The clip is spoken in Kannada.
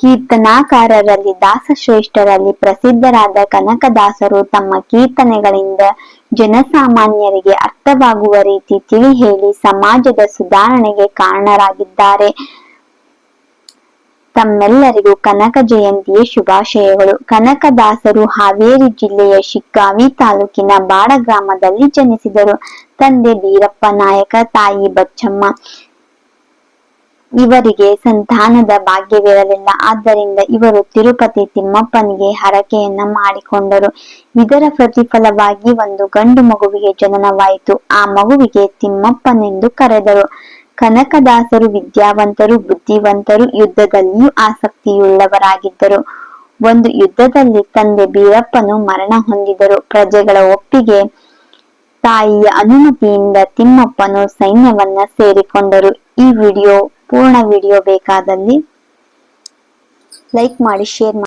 ಕೀರ್ತನಾಕಾರರಲ್ಲಿ ದಾಸಶ್ರೇಷ್ಠರಲ್ಲಿ ಪ್ರಸಿದ್ಧರಾದ ಕನಕದಾಸರು ತಮ್ಮ ಕೀರ್ತನೆಗಳಿಂದ ಜನಸಾಮಾನ್ಯರಿಗೆ ಅರ್ಥವಾಗುವ ರೀತಿ ತಿಳಿ ಹೇಳಿ ಸಮಾಜದ ಸುಧಾರಣೆಗೆ ಕಾರಣರಾಗಿದ್ದಾರೆ. ತಮ್ಮೆಲ್ಲರಿಗೂ ಕನಕ ಜಯಂತಿಯ ಶುಭಾಶಯಗಳು. ಕನಕದಾಸರು ಹಾವೇರಿ ಜಿಲ್ಲೆಯ ಶಿಗ್ಗಾವಿ ತಾಲೂಕಿನ ಬಾಡ ಗ್ರಾಮದಲ್ಲಿ ಜನಿಸಿದರು. ತಂದೆ ಬೀರಪ್ಪ ನಾಯಕ, ತಾಯಿ ಬಚ್ಚಮ್ಮ. ಇವರಿಗೆ ಸಂತಾನದ ಭಾಗ್ಯವಿರಲಿಲ್ಲ. ಆದ್ದರಿಂದ ಇವರು ತಿರುಪತಿ ತಿಮ್ಮಪ್ಪನಿಗೆ ಹರಕೆಯನ್ನ ಮಾಡಿಕೊಂಡರು. ಇದರ ಪ್ರತಿಫಲವಾಗಿ ಒಂದು ಗಂಡು ಮಗುವಿಗೆ ಜನನವಾಯಿತು. ಆ ಮಗುವಿಗೆ ತಿಮ್ಮಪ್ಪನೆಂದು ಕರೆದರು. ಕನಕದಾಸರು ವಿದ್ಯಾವಂತರು, ಬುದ್ಧಿವಂತರು, ಯುದ್ಧದಲ್ಲಿಯೂ ಆಸಕ್ತಿಯುಳ್ಳವರಾಗಿದ್ದರು. ಒಂದು ಯುದ್ಧದಲ್ಲಿ ತಂದೆ ಬೀರಪ್ಪನು ಮರಣ ಹೊಂದಿದರು. ಪ್ರಜೆಗಳ ಒಪ್ಪಿಗೆ ತಾಯಿಯ ಅನುಮತಿಯಿಂದ ತಿಮ್ಮಪ್ಪನು ಸೈನ್ಯವನ್ನ ಸೇರಿಕೊಂಡರು. ಈ ವಿಡಿಯೋ ಪೂರ್ಣ ವಿಡಿಯೋ ಬೇಕಾದಲ್ಲಿ ಲೈಕ್ ಮಾಡಿ ಶೇರ್ ಮಾಡಿ.